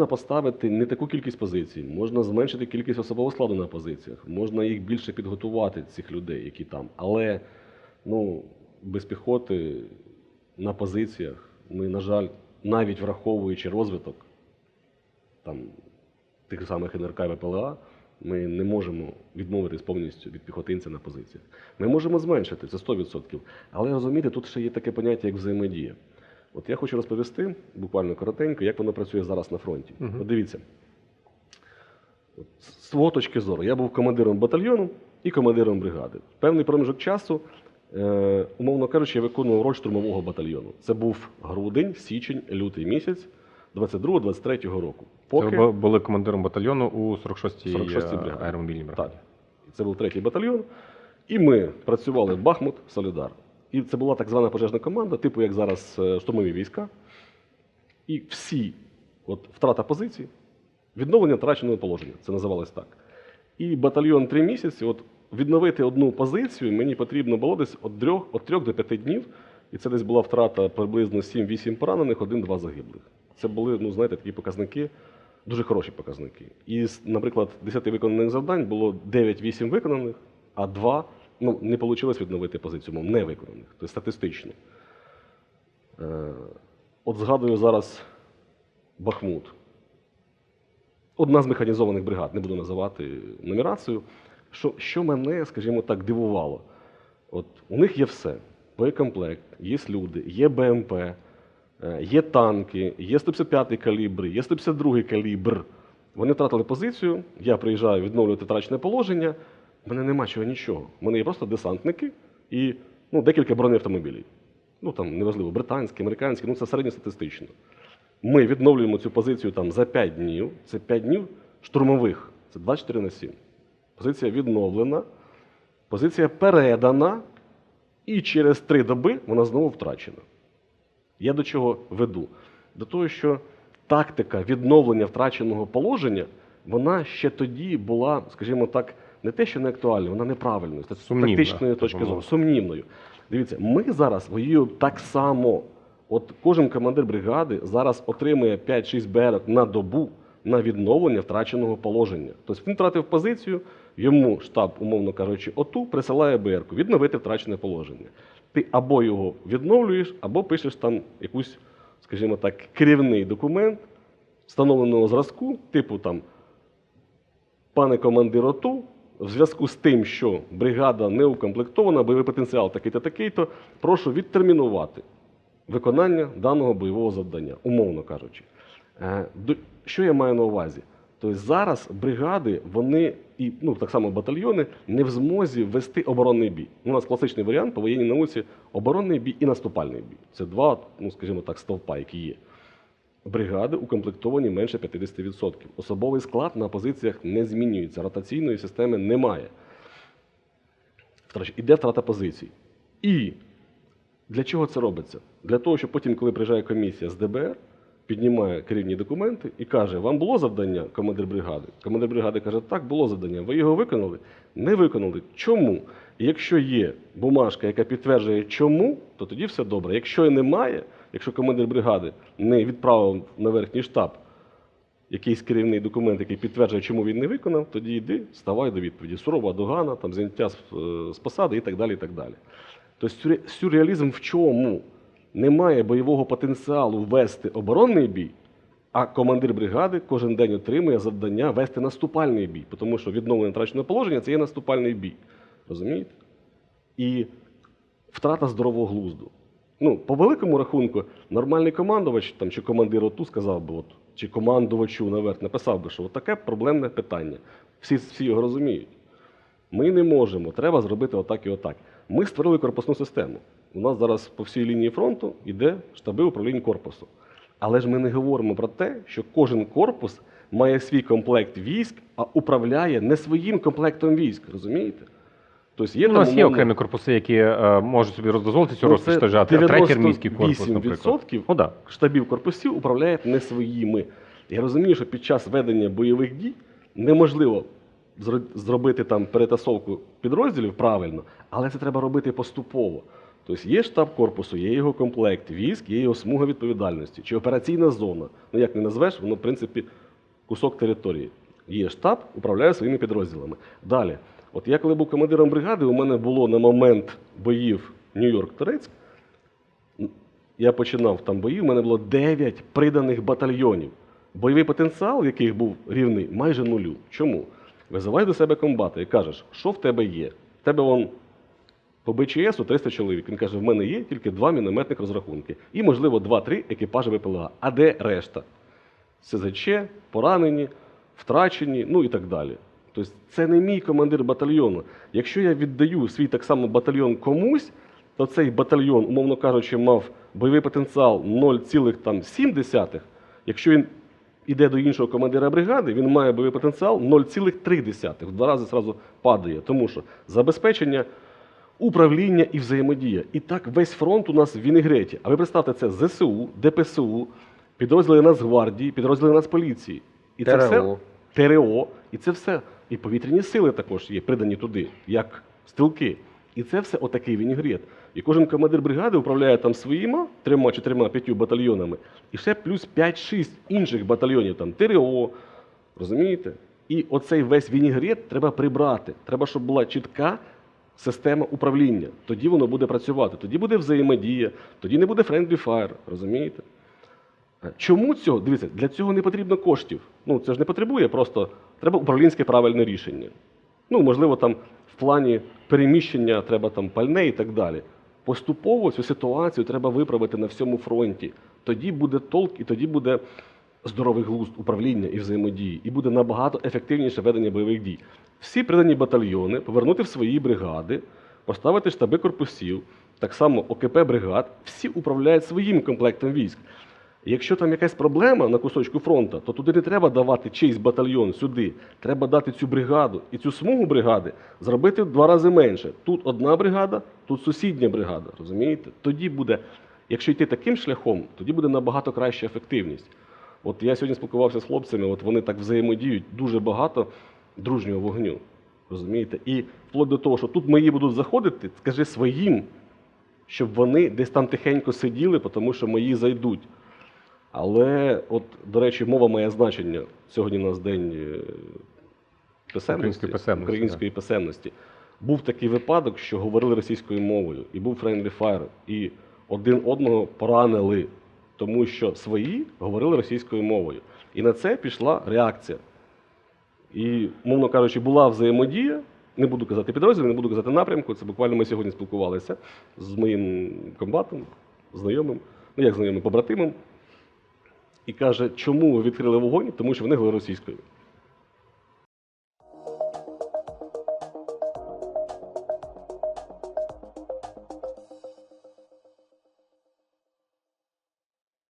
Можна поставити не таку кількість позицій, можна зменшити кількість особового складу на позиціях, можна їх більше підготувати, цих людей, які там. Але ну, без піхоти на позиціях ми, на жаль, навіть враховуючи розвиток там, тих самих НРК і ВПЛА, ми не можемо відмовитись повністю від піхотинця на позиціях. Ми можемо зменшити це 100%. Але розумієте, тут ще є таке поняття, як взаємодія. От я хочу розповісти буквально коротенько, як воно працює зараз на фронті. От дивіться, От з свого точки зору, я був командиром батальйону і командиром бригади. Певний проміжок часу, е, умовно кажучи, я виконував роль штурмового батальйону. Це був грудень, січень, лютий місяць 22-23 року. Це ви були командиром батальйону у 46-й 46-й е, бригаді. аеромобільній бригаді. Так. Це був третій батальйон. І ми працювали Бахмут, Солідар. І це була так звана пожежна команда, типу як зараз е, штурмові війська. І всі, от втрата позицій, відновлення втраченого положення. Це називалось так. І батальйон три місяці, от відновити одну позицію мені потрібно було десь від 3, від 3 до 5 днів. І це десь була втрата приблизно 7-8 поранених, 1-2 загиблих. Це були, ну знаєте, такі показники, дуже хороші показники. І, наприклад, 10 виконаних завдань було 9-8 виконаних, а 2 ну, не вийшло відновити позицію, мов не виконаних. Тобто статистично. Е, от згадую зараз Бахмут. Одна з механізованих бригад, не буду називати нумерацію. Що, що мене, скажімо так, дивувало? От у них є все: боєкомплект, є люди, є БМП, е, є танки, є 155-й калібр, є 152-й калібр. Вони втратили позицію, я приїжджаю відновлювати втрачене положення. В мене нема чого нічого. У мене є просто десантники і ну, декілька бронеавтомобілів. Ну там неважливо, британські, американські, ну це середньостатистично. Ми відновлюємо цю позицію там за 5 днів. Це 5 днів штурмових. Це 24 на 7. Позиція відновлена, позиція передана, і через 3 доби вона знову втрачена. Я до чого веду? До того, що тактика відновлення втраченого положення, вона ще тоді була, скажімо так, не те, що не актуальною, вона неправильною, з тактичної точки зору, сумнівною. Дивіться, ми зараз воюємо так само. От кожен командир бригади зараз отримує 5-6 БР на добу на відновлення втраченого положення. Тобто він втратив позицію, йому штаб, умовно кажучи, оту присилає БР-ку, відновити втрачене положення. Ти або його відновлюєш, або пишеш там якусь, скажімо так, керівний документ встановленого зразку, типу там пане командир ОТУ, в зв'язку з тим, що бригада не укомплектована, бойовий потенціал такий-то, такий-то, прошу відтермінувати виконання даного бойового завдання, умовно кажучи. Е, Що я маю на увазі? Тобто зараз бригади, вони і ну так само батальйони не в змозі вести оборонний бій. У нас класичний варіант по воєнній науці оборонний бій і наступальний бій. Це два, ну скажімо так, стовпа, які є. Бригади укомплектовані менше 50%. Особовий склад на позиціях не змінюється, ротаційної системи немає. Іде втрата позицій. І для чого це робиться? Для того, щоб потім, коли приїжджає комісія з ДБР, піднімає керівні документи і каже: Вам було завдання, командир бригади? Командир бригади каже, так, було завдання. Ви його виконали? Не виконали. Чому? Якщо є бумажка, яка підтверджує, чому, то тоді все добре. Якщо і немає, якщо командир бригади не відправив на верхній штаб якийсь керівний документ, який підтверджує, чому він не виконав, тоді йди, ставай до відповіді. Сурова догана, там зняття з, е, посади і так далі. І так далі. Тобто сюрре- сюрреалізм в чому? Немає бойового потенціалу вести оборонний бій, а командир бригади кожен день отримує завдання вести наступальний бій, тому що відновлення втраченого положення це є наступальний бій. Розумієте? І втрата здорового глузду. Ну, по великому рахунку, нормальний командувач там, чи командир ОТУ сказав би, от, чи командувачу наверх написав би, що таке проблемне питання. Всі, всі його розуміють. Ми не можемо, треба зробити отак і отак. Ми створили корпусну систему. У нас зараз по всій лінії фронту йде штаби управління корпусу. Але ж ми не говоримо про те, що кожен корпус має свій комплект військ, а управляє не своїм комплектом військ. Розумієте? Тобто є У нас там, є окремі корпуси, які е, можуть собі дозволити цю Ну, розкіш це. А третій армійський корпус, 98% наприклад. Ну, да. штабів корпусів управляють не своїми. Я розумію, що під час ведення бойових дій неможливо зробити там перетасовку підрозділів правильно, але це треба робити поступово. Тобто є штаб корпусу, є його комплект військ, є його смуга відповідальності. Чи операційна зона. Ну як не назвеш, воно, в принципі, кусок території. Є штаб, управляє своїми підрозділами. Далі, от я коли був командиром бригади, у мене було на момент боїв Нью-Йорк-Торецьк, я починав там бої, у мене було 9 приданих батальйонів. Бойовий потенціал, яких був рівний, майже нулю. Чому? Визиваєш до себе комбата і кажеш, що в тебе є? В тебе вон по БЧСу 300 чоловік. Він каже, в мене є тільки два мінометних розрахунки. І, можливо, 2-3 екіпажі ВПЛА. А де решта? СЗЧ, поранені, втрачені, ну і так далі. Тобто це не мій командир батальйону. Якщо я віддаю свій так само батальйон комусь, то цей батальйон, умовно кажучи, мав бойовий потенціал 0,7. Якщо він іде до іншого командира бригади, він має бойовий потенціал 0,3. В два рази зразу падає. Тому що забезпечення управління і взаємодія. І так весь фронт у нас в Вінегреті. А ви представте, це ЗСУ, ДПСУ, підрозділи Нацгвардії, підрозділи Нацполіції. І це все ТРО. ТРО, і це все. І повітряні сили також є придані туди, як стрілки. І це все отакий вінігрет. І кожен командир бригади управляє там своїми трьома, чотирма, п'ятью батальйонами, і ще плюс 5-6 інших батальйонів, там ТРО, розумієте? І оцей весь вінігрет треба прибрати. Треба, щоб була чітка система управління. Тоді воно буде працювати, тоді буде взаємодія, тоді не буде friendly fire, розумієте? Е, Чому цього? Дивіться, для цього не потрібно коштів. Ну, це ж не потребує, просто треба управлінське правильне рішення. Ну, можливо, там в плані переміщення треба там пальне і так далі. Поступово цю ситуацію треба виправити на всьому фронті. Тоді буде толк і тоді буде здоровий глузд управління і взаємодії, і буде набагато ефективніше ведення бойових дій. Всі придані батальйони повернути в свої бригади, поставити штаби корпусів, так само ОКП бригад, всі управляють своїм комплектом військ. Якщо там якась проблема на кусочку фронту, то туди не треба давати чийсь батальйон сюди. Треба дати цю бригаду і цю смугу бригади зробити в два рази менше. Тут одна бригада, тут сусідня бригада. Розумієте? Тоді буде, якщо йти таким шляхом, тоді буде набагато краща ефективність. От я сьогодні спілкувався з хлопцями, от вони так взаємодіють дуже багато дружнього вогню. Розумієте? І вплоть до того, що тут мої будуть заходити, скажи своїм, щоб вони десь там тихенько сиділи, тому що мої зайдуть. Але, от, до речі, мова має значення. Сьогодні у нас день е, писемності, Української писемності, української писемності. Був такий випадок, що говорили російською мовою, і був friendly fire, і один одного поранили, тому що свої говорили російською мовою. І на це пішла реакція. І, мовно кажучи, була взаємодія. Не буду казати підрозділ, не буду казати напрямку. Це буквально ми сьогодні спілкувалися з моїм комбатом, знайомим, ну як знайомим, побратимом. І каже, чому відкрили вогонь? Тому що вони говорили російською.